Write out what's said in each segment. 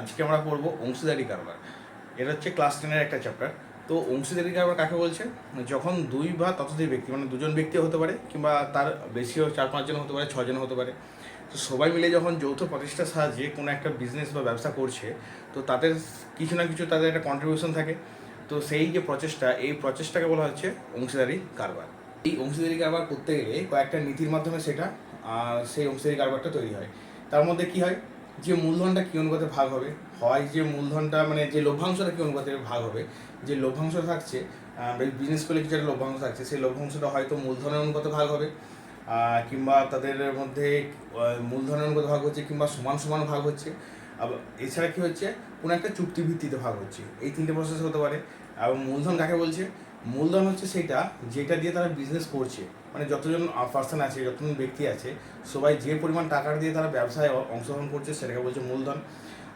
আজকে আমরা পড়ব অংশীদারি কারবার। এটা হচ্ছে ক্লাস টেনের একটা চ্যাপ্টার তো অংশীদারি কারবার কাকে বলছে? যখন দুই বা ততোধিক ব্যক্তি মানে দুজন ব্যক্তিও হতে পারে, কিংবা তার বেশিও চার পাঁচজন হতে পারে ছজন হতে পারে, তো সবাই মিলে যখন যৌথ প্রচেষ্টার সাহায্যে কোনো একটা বিজনেস বা ব্যবসা করছে, তো তাদের কিছু না কিছু তাদের একটা কন্ট্রিবিউশন থাকে। তো সেই যে প্রচেষ্টা, এই প্রচেষ্টাকে বলা হচ্ছে অংশীদারি কারবার। এই অংশীদারি কারবার করতে গেলে কয়েকটা নীতির মাধ্যমে সেটা সেই অংশীদারি কারবারটা তৈরি হয়। তার মধ্যে কি হয়? যে মূলধনটা কী অনুপাতে ভাগ হবে? হয় যে মূলধনটা মানে যে লভ্যাংশটা কী অনুপাতে ভাগ হবে? যে লভ্যাংশ থাকছে বিজনেস করলে কিছু একটা লভ্যাংশ থাকছে, সেই লভ্যাংশটা হয়তো মূলধনের অনুপাতে ভাগ হবে কিংবা তাদের মধ্যে মূলধনের অনুপাতে ভাগ হচ্ছে, কিংবা সমান সমান ভাগ হচ্ছে। আবার এছাড়া কী হচ্ছে? কোনো একটা চুক্তি ভিত্তিতে ভাগ হচ্ছে। এই তিনটে প্রসেস হতে পারে। এবং মূলধন কাকে বলছে? মূলধন হচ্ছে সেটা যেটা দিয়ে তারা বিজনেস করছে। মানে যতজন পার্সন আছে, যতজন ব্যক্তি আছে, সবাই যে পরিমাণ টাকা দিয়ে তারা ব্যবসায় অংশগ্রহণ করছে সেটাকে বলছে মূলধন।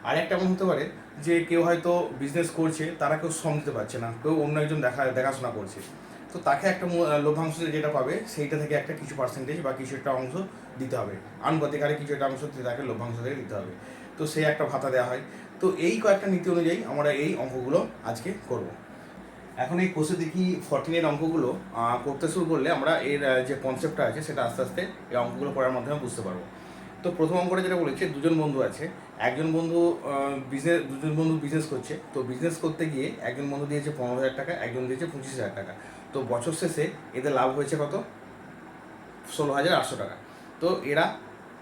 আর একটা এমন হতে পারে যে কেউ হয়তো বিজনেস করছে, তারা কেউ শ্রম দিতে পারছে না, কেউ অন্য একজন দেখা, দেখাশোনা করছে। তো তাকে একটা লভ্যাংশ যেটা পাবে, সেইটা থেকে একটা কিছু পার্সেন্টেজ বা কিছু একটা অংশ দিতে হবে। আনুপাতিক কিছু একটা অংশ তাকে লভ্যাংশ থেকে দিতে হবে। তো সেই একটা ভাতা দেওয়া হয়। তো এই কয়েকটা নীতি অনুযায়ী আমরা এই অঙ্কগুলো আজকে করব। এখন এই কোর্সে দেখি ফর্টিনের অঙ্কগুলো করতে শুরু করলে আমরা এর যে কনসেপ্টটা আছে সেটা আস্তে আস্তে এই অঙ্কগুলো করার মাধ্যমে বুঝতে পারব। তো প্রথম অঙ্কটা যেটা বলেছে, দুজন বন্ধু আছে, একজন বন্ধু বিজনেস দুজন বন্ধু বিজনেস করছে, তো বিজনেস করতে গিয়ে একজন বন্ধু দিয়েছে পনেরো হাজার টাকা, একজন দিয়েছে পঁচিশ হাজার টাকা। তো বছর শেষে এদের লাভ হয়েছে কত? ষোলো হাজার আটশো টাকা। তো এরা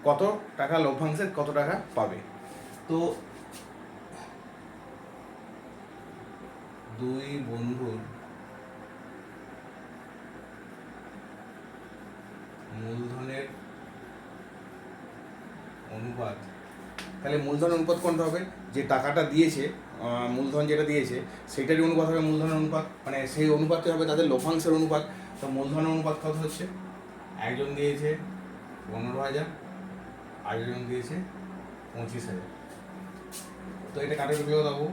কত টাকা লভ্যাংশের কত টাকা পাবে? তো দুই বন্ধুর মূলধনের অনুপাত। তাহলে মূলধন অনুপাত কোনটা হবে? যে টাকাটা দিয়েছে মূলধন যেটা দিয়েছে, সেটারই অনুপাত হবে মূলধনের অনুপাত। মানে সেই অনুপাতই হবে তাদের লভ্যাংশের অনুপাত। তো মূলধনের অনুপাত কত হচ্ছে? একজন দিয়েছে পনেরো হাজার, আরেকজন দিয়েছে পঁচিশ হাজার। তো এটা কাটার উপযোগ দেবো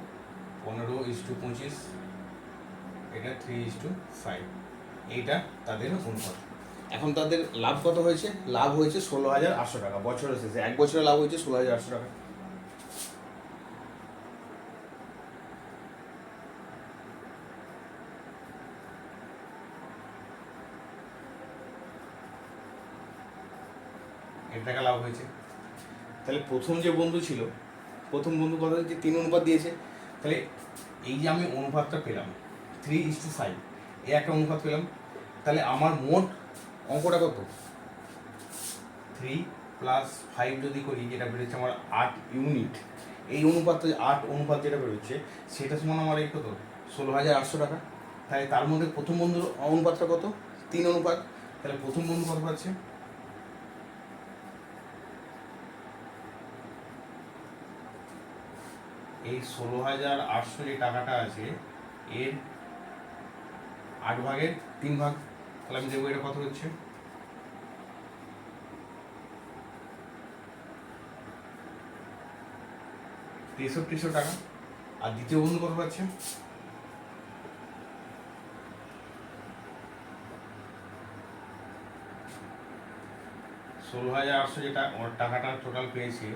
পনেরো ইস টু পঁচিশ, এটা থ্রি ইস টু ফাইভ এইটা তাদের অনুপাত এখন তাদের লাভ কত হয়েছে? লাভ হয়েছে ষোলো হাজার আটশো টাকা, বছরের শেষে। এক বছরে লাভ হয়েছে ষোলো হাজার আটশো টাকা। এক টাকা লাভ হয়েছে। তাহলে প্রথম যে বন্ধু ছিল, প্রথম বন্ধু কথা হচ্ছে তিন অনুপাত দিয়েছে। তাহলে এই যে আমি অনুপাতটা পেলাম থ্রি ইস টু ফাইভ এই একটা অনুপাত পেলাম, তাহলে আমার মোট অঙ্কটা কত? থ্রি প্লাস ফাইভ যদি করি, যেটা বেরোচ্ছে আমার আট ইউনিট এই অনুপাত, আট অনুপাত যেটা বেরোচ্ছে সেটা সমান আমার এই কত? ষোলো হাজার আটশো টাকা। তাহলে তার মধ্যে প্রথম বন্ধুর অনুপাতটা কত? তিন অনুপাত। তাহলে প্রথম বন্ধু কত পাচ্ছে? এই ষোলো হাজার আটশো যে টাকাটা আছে, এর আট ভাগের তিন ভাগ, তাহলে আমি দেখব এটা কত হচ্ছে? তেষট্টিশো টাকা। আর দ্বিতীয় বন্ধু কত পাচ্ছে? ষোলো হাজার আটশো যেটা টাকাটা টোটাল পেয়েছে,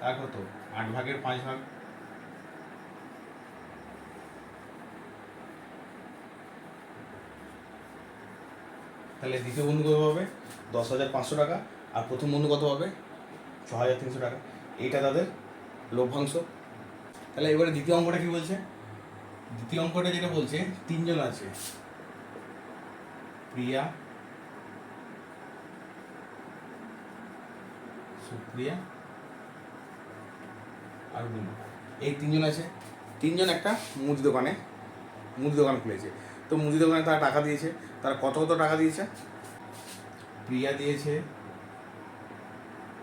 তার কত? আট ভাগের পাঁচ ভাগ। তাহলে দ্বিতীয় বন্ধু কত পাবে? দশ হাজার পাঁচশো টাকা। আর প্রথম বন্ধু কত পাবে? ছ হাজার তিনশো টাকা। এইটা তাদের লভ্যাংশ। তাহলে এবারে দ্বিতীয় অঙ্কটা কি বলছে? দ্বিতীয় অঙ্কটা যেটা বলছে, তিনজন আছে। প্রিয়া, সুপ্রিয়া, আর বুনু এই তিনজন আছে। তিনজন একটা মুদি দোকানে, মুদি দোকান খুলেছে। তো মুদি দোকানে তারা টাকা দিয়েছে। তারা কত কত টাকা দিয়েছে? প্রিয়া দিয়েছে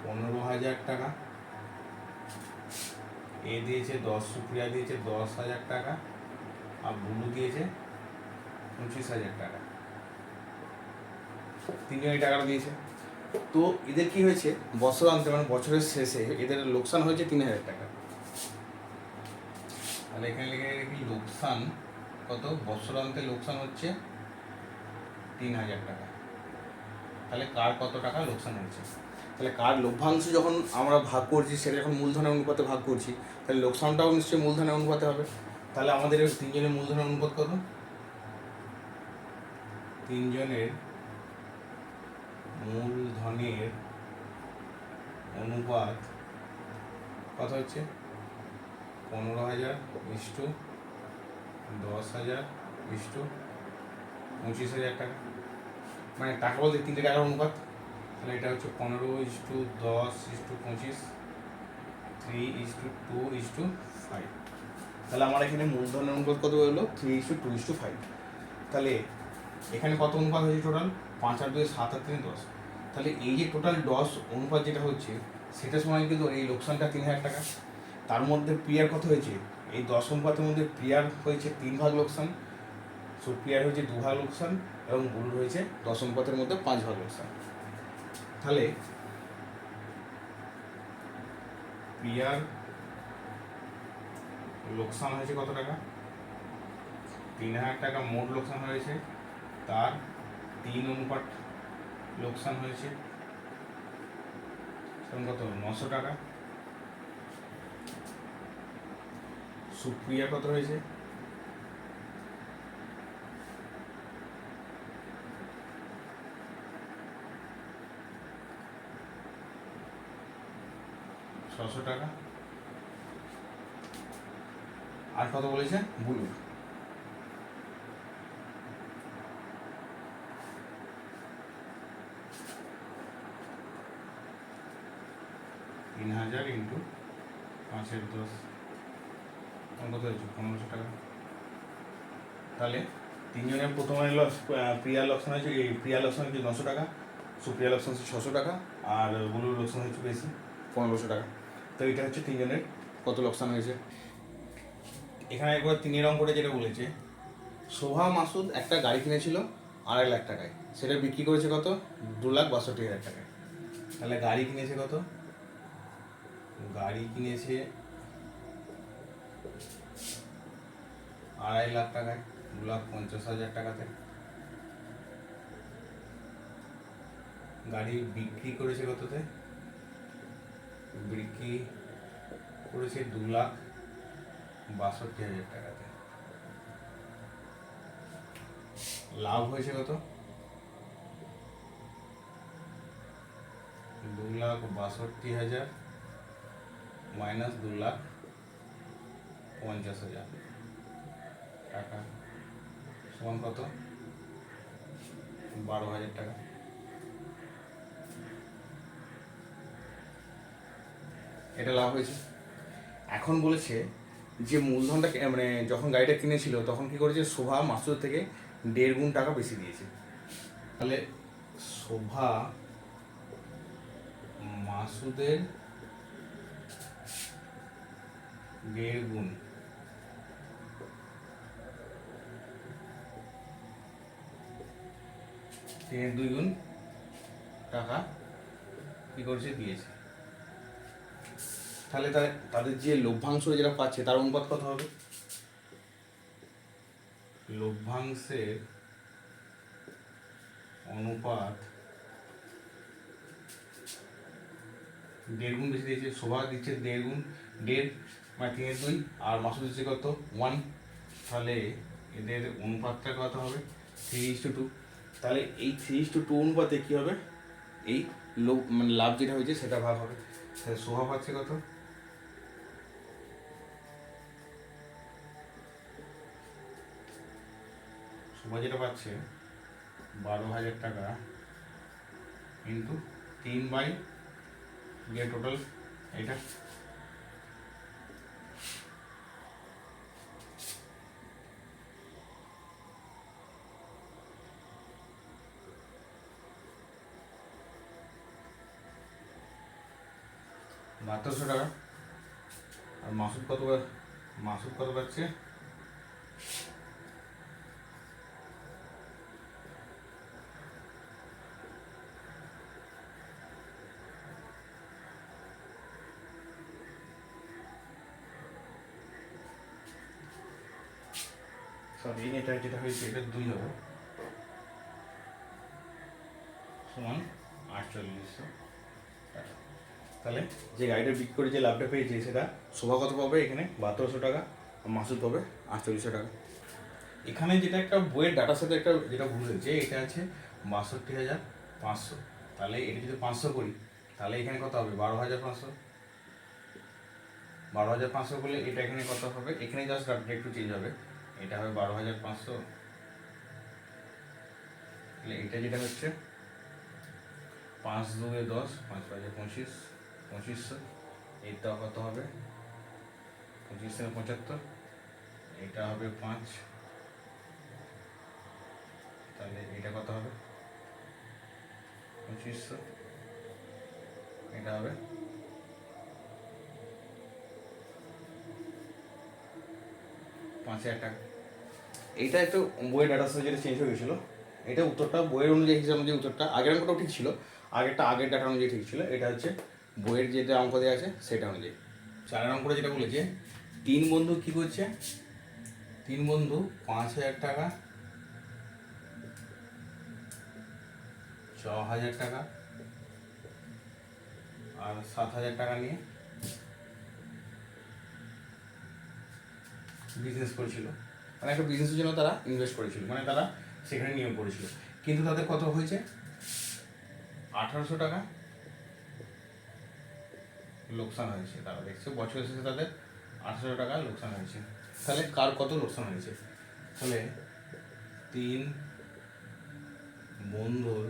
পনেরো হাজার টাকা। এ দিয়েছে দশ সুপ্রিয়া দিয়েছে দশ হাজার টাকা। আর বুলু দিয়েছে পঁচিশ হাজার টাকা। তিনজন এই টাকাটা দিয়েছে। তো এদের কি হয়েছে? বছরান্তে মানে বছরের শেষে এদের লোকসান হয়েছে তিন হাজার টাকা। তাহলে এখানে লিখে রাখি লোকসান? কত? বছরান্তে লোকসান হচ্ছে তিন হাজার টাকা। তাহলে কার কত টাকা লোকসান হয়েছে? তাহলে কার লভ্যাংশ যখন আমরা ভাগ করছি সেটা যখন মূলধনের অনুপাতে ভাগ করছি তাহলে লোকসানটাও নিশ্চয়ই মূলধনের অনুপাতে হবে। তাহলে আমাদের তিনজনের মূলধনের অনুপাত কত? তিনজনের মূলধনের অনুপাত কত হচ্ছে? পনেরো হাজার ইস্টু দশ হাজার ইস্টু পঁচিশ হাজার টাকা। মানে টাকা বলতে তিনটে টাকার অনুপাত। তাহলে এটা হচ্ছে পনেরো ইস টু দশ ইস টু পঁচিশ, three is to two is to five. তাহলে আমার এখানে মূলধনের অনুপাত কত হলো? Three is to two is to five. তাহলে এখানে কত অনুপাত হয়েছে টোটাল পাঁচ আট দুই সাত আট তিন দশ। তাহলে এই যে টোটাল দশ অনুপাত যেটা হচ্ছে সেটা সময় কিন্তু এই লোকসানটা তিন হাজার টাকা। তার মধ্যে প্রিয়ার কত হয়েছে? এই দশ অনুপাতের মধ্যে প্রিয়ার হয়েছে তিন ভাগ লোকসান। সো প্রিয়ার হয়েছে দু ভাগ লোকসান এবং গুরুর হয়েছে দশ অনুপাতের মধ্যে পাঁচ ভাগ লোকসান। তাহলে প্রিয়ার লোকসান হয়েছে কত টাকা? তিন হাজার টাকা মোট লোকসান হয়েছে। তার তিন অনুপাত লোকসান হয়েছে। কত? নশো টাকা। সুপ্রিয়া কত হয়েছে? ছশো টাকা। আর কত বলেছে? বুলুর তিন হাজার ইন্টু পাঁচের দশ। কত হয়েছে? পনেরোশো টাকা। তাহলে তিনজনের প্রথমে লস প্রিয়া লক্ষণ হয়েছে, এই প্রিয়া লক্ষণ হচ্ছে নশো টাকা, সুপ্রিয়া লক্ষণ হচ্ছে ছশো টাকা, আর বুলুর লক্ষণ হচ্ছে বেশি, পনেরোশো টাকা। তো এটা হচ্ছে তিনজনের কত লোকসান হয়েছে? এখানে একবার তিনের অঙ্কটা যেটা বলেছে শোভা মাসুদ একটা গাড়ি কিনেছিল আড়াই লাখ টাকায়। সেটা বিক্রি করেছে কত? দু লাখ বাষট্টি হাজার টাকায়। তাহলে গাড়ি কিনেছে কত? গাড়ি কিনেছে আড়াই লাখ টাকায়, দু লাখ পঞ্চাশ হাজার টাকাতে। গাড়ি বিক্রি করেছে কততে? বিক্রি করেছে দু লাখ বাষট্টি হাজার টাকাতে। লাভ হয়েছে কত? দু লাখ বাষট্টি হাজার মাইনাস দু লাখ পঞ্চাশ হাজার। টাকা। সমান কত? বারো হাজার টাকা। এটা লাভ হয়েছে। এখন বলেছে যে মূলধনটা মানে যখন গাড়িটা কিনেছিল, তখন কি করেছে? শোভা মাসুদ থেকে দেড় গুণ টাকা বেশি দিয়েছে। তাহলে শোভা মাসুদের দেড় গুণ। তিনের দুই গুণ টাকা কি করেছে দিয়েছে। তাহলে তাদের যে লভ্যাংশ যেটা পাচ্ছে তার অনুপাত কত হবে? লভ্যাংশের অনুপাত দেড় গুণ বেশি দিয়েছে, শোভা দিচ্ছে দেড় গুণ, দেড় মানে তিনের দুই, আর মাসুদ দিচ্ছে কত? ওয়ান তাহলে এদের অনুপাতটা কত হবে? থ্রি ইস টু টু তাহলে এই থ্রি টু টু অনুপাতে কী হবে? এই লোভ মানে লাভ যেটা হয়েছে সেটা ভাগ হবে। তাহলে শোভা পাচ্ছে কত? শোভা যেটা পাচ্ছে, বারো হাজার টাকা কিন্তু তিন বাই যে টোটাল এটা বাহাত্তরশো টাকা। আর মাসুদ কত মাসুদ কত পাচ্ছে? সরি এটা যেটা হয়েছে, এটা দুই হবে। সমান আটচল্লিশশো। তাহলে যে গাড়িটা বিক্রি করে যে লাভটা পেয়েছে সেটা শোভা কত পাবে এখানে বাহাত্তরশো টাকা মাসুদ পাবে আটচল্লিশশো টাকা। এখানে যেটা একটা বইয়ের ডাটার সাথে একটা যেটা ভুল হয়েছে, এটা আছে বাষট্টি হাজার পাঁচশো। তাহলে এটা যদি পাঁচশো করি, তাহলে এখানে কত হবে? বারো হাজার পাঁচশো। বারো হাজার পাঁচশো করলে এটা এখানে কত হবে? এখানে জাস্ট ডাটাটা একটু চেঞ্জ হবে। এটা হবে বারো হাজার পাঁচশো। তাহলে এটা যেটা হচ্ছে পাঁচ দুয়ে দশ, পাঁচ পাঁচে পঁচিশ। পঁচিশশো এটা কত হবে? পঁচিশ থেকে পঁচাত্তর, এটা হবে পাঁচ। তাহলে এটা কত হবে? পঁচিশশো, এটা হবে পাঁচ হাজার টাকা। এইটা একটু বইয়ের ডাটার সাথে যেটা চেঞ্জ হয়ে গেছিল, এটা উত্তরটা বইয়ের অনুযায়ী হিসাব অনুযায়ী উত্তরটা আগের অঙ্কটাও ঠিক ছিল, আগেরটা আগের ডাটা অনুযায়ী ঠিক ছিল, এটা হচ্ছে বইয়ের যেটা অঙ্ক দেওয়া আছে, সেটা অনুযায়ী চারের অঙ্কটা যেটা বলেছে, তিন বন্ধু কি করছে? তিন বন্ধু পাঁচ হাজার টাকা, ছ হাজার টাকা, আর সাত হাজার টাকা নিয়ে বিজনেস করেছিল। মানে একটা বিজনেসের জন্য তারা ইনভেস্ট করেছিল মানে তারা সেখানে নিয়ম করেছিল। কিন্তু তাদের কত হয়েছে? আঠারোশো টাকা। লোকসান হয়েছে, তারা দেখছে। বছর শেষে তাদের আঠারোশো টাকা লোকসান হয়েছে। তাহলে কার কত লোকসান হয়েছে? তাহলে তিন বন্ধুর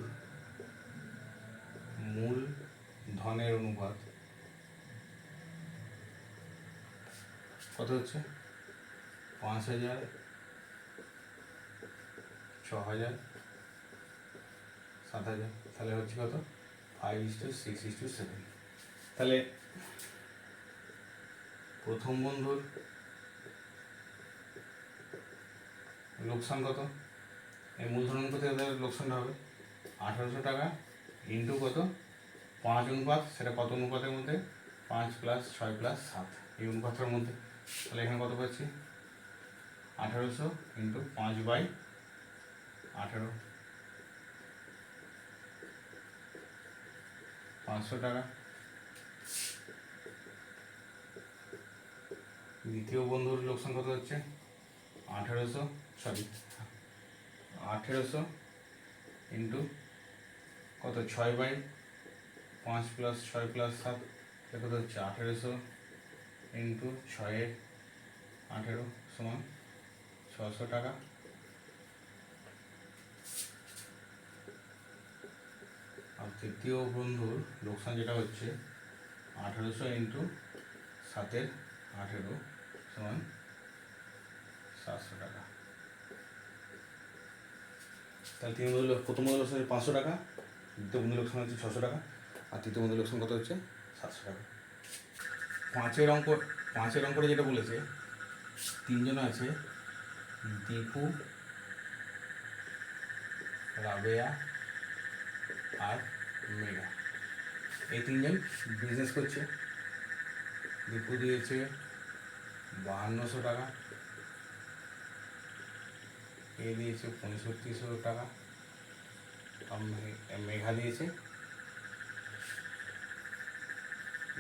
মূল ধনের অনুপাত কত হচ্ছে? পাঁচ হাজার, ছ হাজার, সাত হাজার। তাহলে হচ্ছে কত? Five is to six is to seven তাহলে প্রথম বন্ধুর লোকসান কত? এই মূলধন তাদের লোকসানটা হবে? আঠারোশো টাকা ইন্টু কত? পাঁচ অনুপাত, সেটা কত অনুপাতের মধ্যে? পাঁচ প্লাস ছয় প্লাস সাত। এই অনুপাতের মধ্যে। তাহলে এখানে কত পাচ্ছি? আঠারোশো ইন্টু পাঁচ বাই আঠেরো। পাঁচশো টাকা। দ্বিতীয় বন্ধুর লোকসান কত হচ্ছে? আঠেরোশো সরি আঠেরোশো ইন্টু কত? ছয় বাই পাঁচ প্লাস ছয় প্লাস সাত কত হচ্ছে? আঠেরোশো ইন্টু ছয়ের আঠেরো সমান ছশো টাকা। আর তৃতীয় বন্ধুর লোকসান যেটা হচ্ছে, আঠেরোশো ইন্টু সাতের আঠেরো। সমান সাতশো টাকা। তাহলে তিন বন্ধু প্রথম বন্ধু লোকসান পাঁচশো টাকা, দ্বিতীয় বন্ধু লোকসান হচ্ছে ছশো টাকা, আর তৃতীয় বন্ধু লোকসান কত হচ্ছে সাতশো টাকা। পাঁচের অঙ্ক, পাঁচের অঙ্কটা যেটা বলেছে, তিনজন আছে, দীপু, রাবেয়া আর মেঘা। এই তিনজন বিজনেস করছে। দীপু দিয়েছে বাহান্নশো টাকা। এ দিয়েছে পঁয়ষট্টিশো টাকা। মেঘা দিয়েছে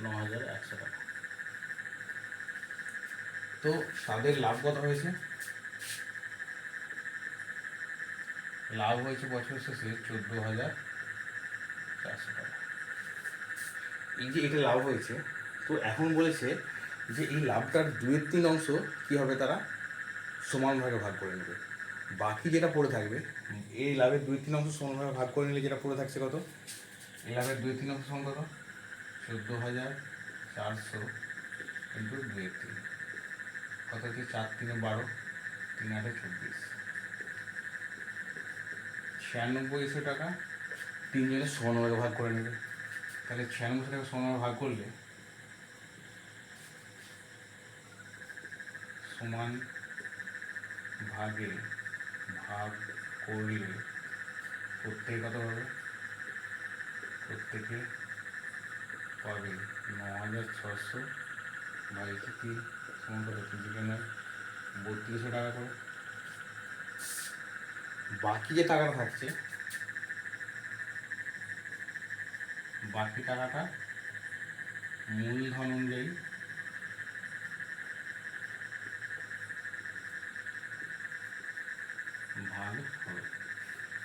ন হাজার একশো টাকা। তো তাদের লাভ কত হয়েছে? লাভ হয়েছে বছর শেষে চোদ্দ হাজার চারশো টাকা। এই যে এটা লাভ হয়েছে, তো এখন বলেছে যে এই লাভটার দুয়ের তিন অংশ কী হবে তারা সমানভাবে ভাগ করে নেবে। বাকি যেটা পড়ে থাকবে, এই লাভের দুই তিন অংশ সমানভাবে ভাগ করে নিলে যেটা পড়ে থাকছে কত? এই লাভের দুই তিন অংশ সমান কত? চোদ্দ হাজার চারশো ইন্টু দুয়ের তিন। কত হচ্ছে? চার তিনে বারো, তিন আটে চব্বিশ। ছিয়ানব্বইশো টাকা তিনজনের সমানভাবে ভাগ করে নেবে। তাহলে ছিয়ানব্বইশো টাকা সমানভাবে ভাগ করলে সমান ভাগে ভাগ করলে প্রত্যেকে কত হবে প্রত্যেকে পাবে ন হাজার ছশো বাই কি সমান কত নয়, বত্রিশশো টাকা করে। বাকি যে টাকাটা থাকছে, বাকি টাকাটা মূলধন অনুযায়ী ভাগ হবে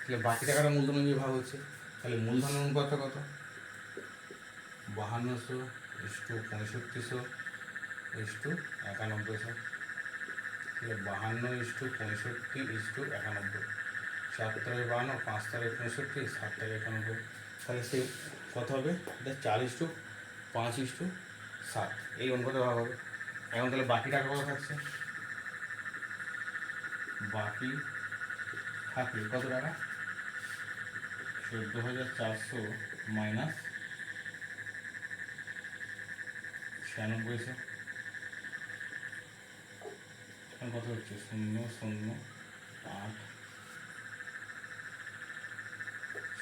তাহলে বাকি টাকাটা মূলধন অনুযায়ী ভাগ হচ্ছে। তাহলে মূলধন অনুপাতটা কত? বাহান্নশো ইস্টু পঁয়ষট্টিশো ইস্টু একানব্বইশো। তাহলে বাহান্ন ইস্টু পঁয়ষট্টি ইস্টু একানব্বই। চার তারিখ বাহান্ন, পাঁচ তারিখ পঁয়ষট্টি, সাত তারিখ একানব্বই। তাহলে সে কত হবে? এটা চার ইস্টু পাঁচ ইস্টু সাত। এই অনুপাতে ভাগ হবে। এখন তাহলে বাকি টাকা কত থাকছে? বাকি থাকবে কত টাকা? চোদ্দ হাজার চারশো মাইনাস ছিয়ানব্বইশো এখন কত হচ্ছে? শূন্য শূন্য, আট।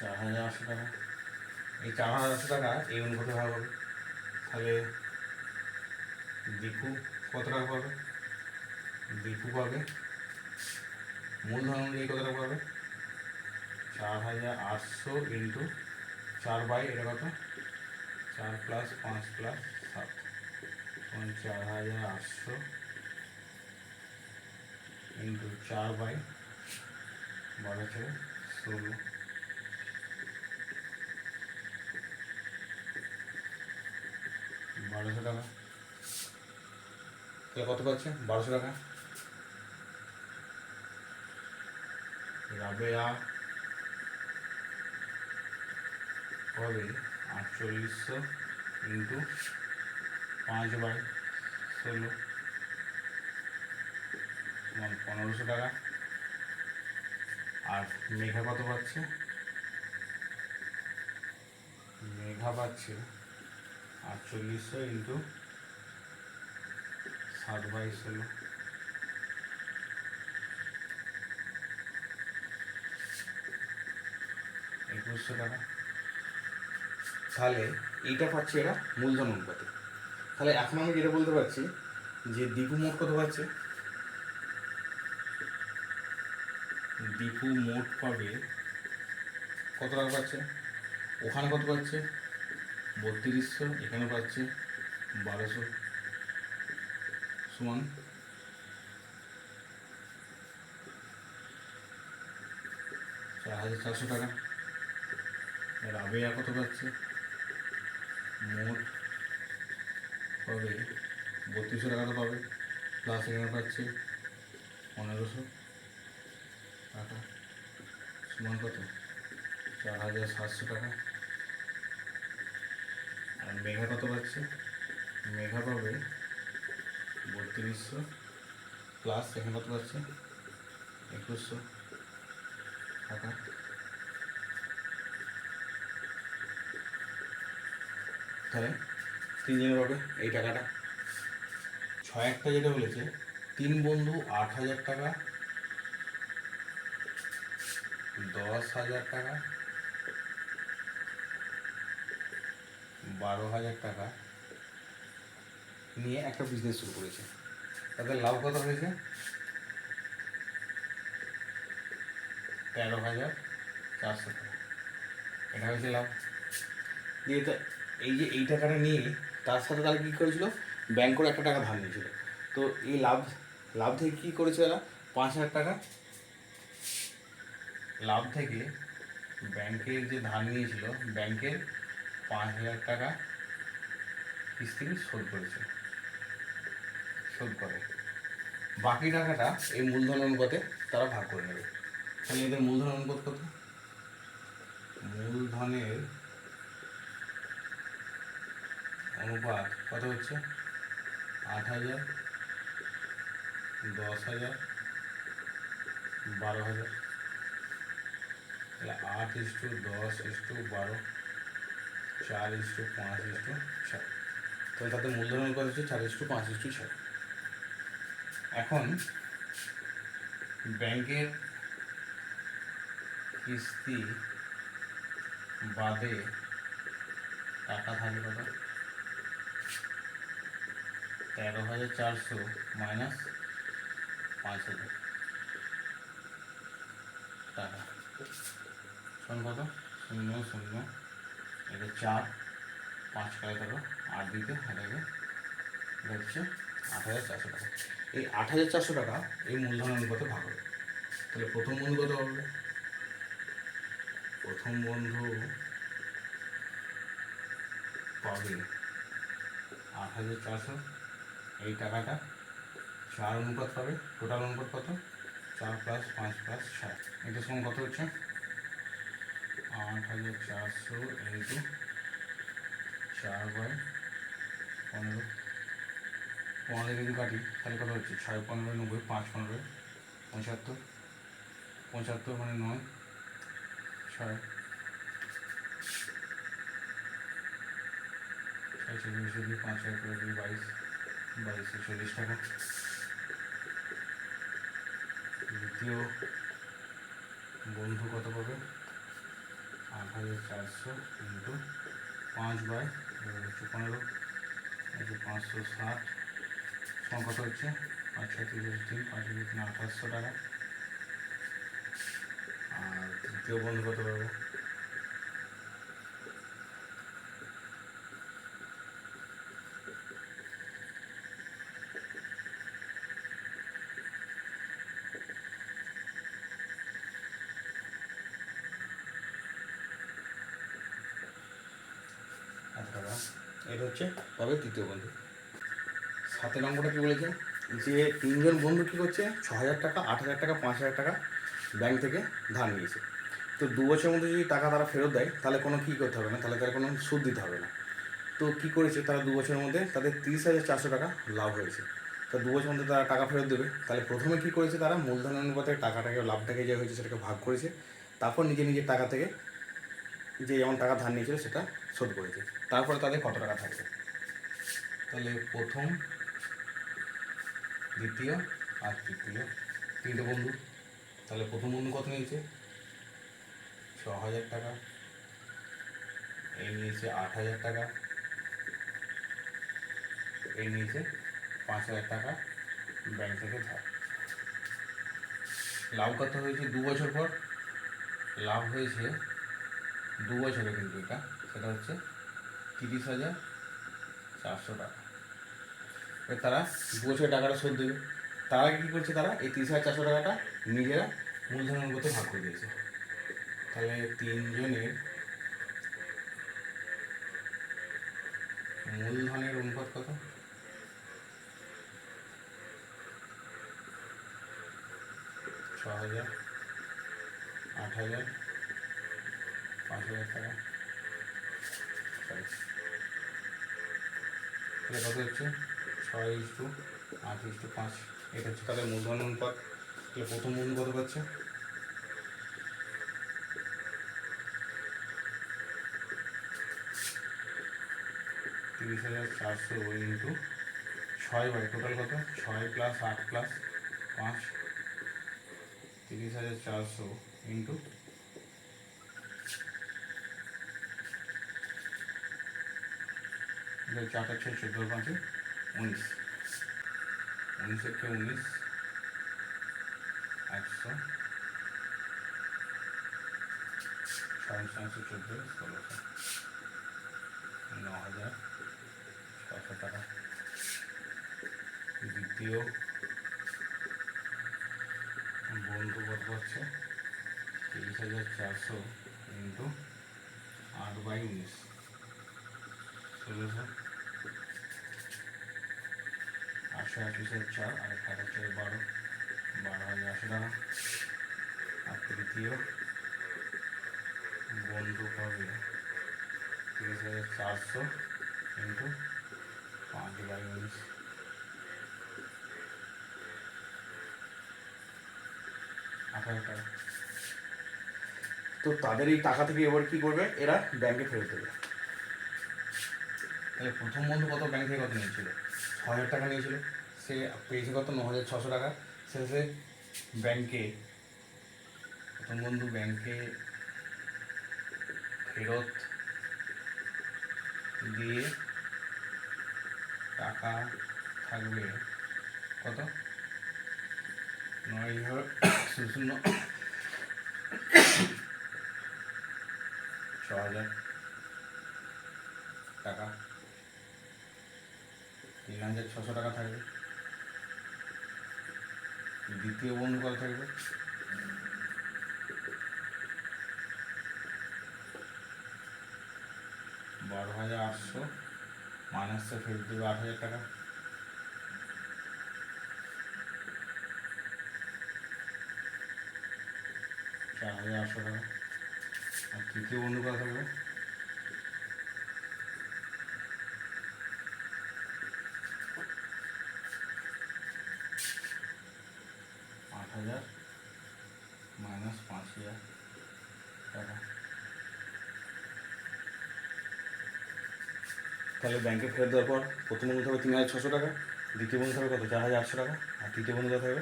চার হাজার আটশো টাকা। এই চার হাজার আটশো টাকা এই অনুপাতে ভাগ হবে। তাহলে দীপু কত টাকা পাবে? দীপু পাবে। মূলধন অনুযায়ী কত টাকা পাবে? চার হাজার আটশো ইন্টু চার বাই, এটা কত? চার প্লাস পাঁচ প্লাস সাত। তখন চার হাজার আটশো ইন্টু চার বাই, বারো থেকে ষোলো। বারোশো টাকা। তাহলে কত পাচ্ছে? বারোশো টাকা। রাবেয়া। হবে আটচল্লিশশো ইন্টু পাঁচ বাই ষোলো। সমান পনেরোশো টাকা। আর মেঘা কত পাচ্ছে? মেঘা পাচ্ছে আটচল্লিশশো ইন্টু সাত বাই ষোলো। একুশশো টাকা। তাহলে এইটা পাচ্ছে এরা মূলধন অনুপাতে তাহলে এখন আমি যেটা বলতে পারছি, যে দীপু মোট কত পাচ্ছে? দীপু মোট পাবে কত টাকা পাচ্ছে? ওখানে কত পাচ্ছে? বত্রিশশো, এখানে পাচ্ছে বারোশো সমান। চার হাজার চারশো টাকা। রাবেয়া কত পাচ্ছে? মোট পাবে বত্রিশশো টাকা তো পাবে। প্লাস এখানে পাচ্ছে পনেরোশো টাকা। সমান কত? চার হাজার সাতশো টাকা। আর মেঘা কত পাচ্ছে? মেঘা পাবে বত্রিশশো। প্লাস এখানে কত পাচ্ছে? একুশশো টাকা। তাহলে তিনজনে পাবে এই টাকাটা। ছয় একটা যেটা বলেছে, তিন বন্ধু আট হাজার টাকা, দশ হাজার টাকা, বারো হাজার টাকা নিয়ে একটা বিজনেস শুরু করেছে। তাদের লাভ কত হয়েছে? তেরো হাজার চারশো টাকা। এটা হয়েছে লাভ। দিয়ে এই যে এই টাকাটা নিয়ে তার সাথে তারা কী করেছিল? ব্যাংক করে একটা টাকা ধার নিয়েছিল। তো এই লাভ লাভ থেকে কী করেছে এরা? পাঁচ হাজার টাকা লাভ থেকে ব্যাংকের যে ধার নিয়েছিল ব্যাংকের পাঁচ হাজার টাকা কিস্তি শোধ করেছে। শোধ করে। বাকি টাকাটা এই মূলধন অনুপাতে তারা ভাগ করে নেবে। তাহলে এদের মূলধন অনুপাত কত? মূলধনের অনুপাত কত হচ্ছে? আট হাজার, দশ হাজার, বারো হাজার। তাহলে আট ইস্টু দশ ইস্টু বারো, চার ইস্টু পাঁচ ইস্টু ছয়। তাহলে তাদের মূলধন অনুপাত হচ্ছে চার ইস্টু পাঁচ ইস্টু ছয়। এখন ব্যাংকের কিস্তি বাদে টাকা থাকে কত? তেরো হাজার চারশো মাইনাস পাঁচ হাজার টাকা। শোন কত? শূন্য শূন্য। এটা চার, পাঁচ টাকা ধরো আট দিতে হাজারে। এটা হচ্ছে আট হাজার চারশো টাকা। এই আট হাজার চারশো টাকা এই মূলধন অনুপাতে ভাগ হবে তাহলে প্রথম বন্ধু কত হবে? প্রথম বন্ধু পাবে আট হাজার চারশো। এই টাকাটা চার অনুপাত পাবে টোটাল অনুপাত কত? চার প্লাস পাঁচ প্লাস ষাট এটা সমান কত হচ্ছে? আট হাজার চারশো ইন্টু চার বাই পনেরো। পনেরো যদি কাটি, তাহলে কত হচ্ছে? ছয় পনেরো, নব্বই, পাঁচ পনেরো, পঁচাত্তর। পঁচাত্তর মানে নয়, ছয়। ছয় চল্লিশ পাঁচ করে বাইশ। বাইশশো চল্লিশ টাকা দ্বিতীয় বন্ধু কত পাবে আট হাজার চারশো ইন্টু পাঁচ বাই হচ্ছে পনেরো হচ্ছে পাঁচশো ষাট সমান কত হচ্ছে পাঁচ ছয় তিরিশ তিন পাঁচ তিন আঠাশশো টাকা আর তৃতীয় বন্ধু কত পাবো এত টাকা এটা পাবে তৃতীয় বন্ধু। সাতের নম্বরটা কী বলেছে? যে তিনজন বন্ধু কী করছে? ছ হাজার টাকা আট হাজার টাকা পাঁচ হাজার টাকা ব্যাংক থেকে ধার নিয়েছে। তো দু বছরের মধ্যে যদি টাকা তারা ফেরত দেয়, তাহলে কোনো কী করতে হবে না? তাহলে তারা কোনো সুদ দিতে হবে না। তো কী করেছে? তারা দু বছরের মধ্যে তাদের তিরিশ হাজার চারশো টাকা লাভ হয়েছে। তো দু বছরের মধ্যে তারা টাকা ফেরত দেবে। তাহলে প্রথমে কী করেছে তারা? মূলধন অনুপাতে টাকাটাকে, লাভটাকে যে হয়েছে সেটাকে ভাগ করেছে। তারপর নিজে নিজের টাকা থেকে যে যেমন টাকা ধার নিয়েছিল সেটা শোধ করেছে। তারপরে তাদের কত টাকা থাকবে? তাহলে প্রথম, দ্বিতীয় আর তৃতীয়। তিনটে বন্ধু। তাহলে প্রথম বন্ধু কত নিয়েছে? ছ হাজার টাকা। এই নিয়েছে আট হাজার টাকা। এই নিয়েছে পাঁচ হাজার টাকা ব্যাংক থেকে ধার। লাভ কত হয়েছে দু বছর পর? লাভ হয়েছে দু বছরে কিন্তু এটা। সেটা হচ্ছে তিরিশ হাজার চারশো টাকা। এবার তারা বছরের টাকাটা শোধ দেবে। তারা কী করছে তারা? এই তিরিশ হাজার চারশো টাকাটা নিজেরা মূলধনের মতো ভাগ করে দিয়েছে। তাহলে তিনজনের মূলধনের অনুপাত কত? ছ হাজার আট হাজার পাঁচ হাজার টাকা তাহলে কত হচ্ছে? ছয় ইস টু আট ইস টু পাঁচ। এটা হচ্ছে তাহলে মূলধন অনুপাত। তাহলে প্রথম বন্ধু কত পাচ্ছে? তিরিশ হাজার চারশো ইন্টু ছয় বাই টোটাল কত? ছয় প্লাস আট প্লাস পাঁচ। তিরিশ হাজার চারশো ইন্টু এটা চারটা ছয় চোদ্দ পাঁচে উনিশ উনিশ একে উনিশ একশো ছয় ছয়শো চোদ্দ ষোলোশো ন হাজার ছশো টাকা দ্বিতীয় বন্ধু কত পাচ্ছে তিরিশ হাজার চারশো ইন্টু আট বাই উনিশ ষোলোশো আটশো আটত্রিশ হাজার চার আর এক হাজার চার বারো বারো হাজার আশি টাকা আর তৃতীয় বন্ধু পাবে তিরিশ হাজার চারশো ইন্টু পাঁচ বাই উনিশ হাজার টাকা তো তাদের এই টাকা থেকে এবার কি করবে? এরা ব্যাংকে ফেরত দেবে। তাহলে প্রথম বন্ধু কত ব্যাংক থেকে কত নিয়েছিল? ছ হাজার টাকা নিয়েছিল। সে পেয়েছে কত? ন হাজার ছশো টাকা। শেষে ব্যাংকে প্রথম বন্ধু ব্যাংকে ফেরত দিয়ে টাকা থাকবে কত? নয় শূন্য ছ হাজার টাকা। হাজার ছশো টাকা থাকবে। দ্বিতীয় বন্ধু কত থাকবে। বারো হাজার আটশো মাইনাসে ফেরত দেবে আট হাজার টাকা। চার হাজার আটশো টাকা। আর তৃতীয় বন্ধু কত থাকবে আট হাজার মাইনাস পাঁচ হাজার টাকা তাহলে ব্যাংকে ফেরত দেওয়ার পর প্রথম বন্ধু থাকবে তিন হাজার ছশো টাকা, দ্বিতীয় বন্ধু থাকবে কত? চার হাজার আটশো টাকা, আর তৃতীয় বন্ধু থাকবে?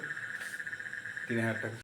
তিন হাজার টাকা।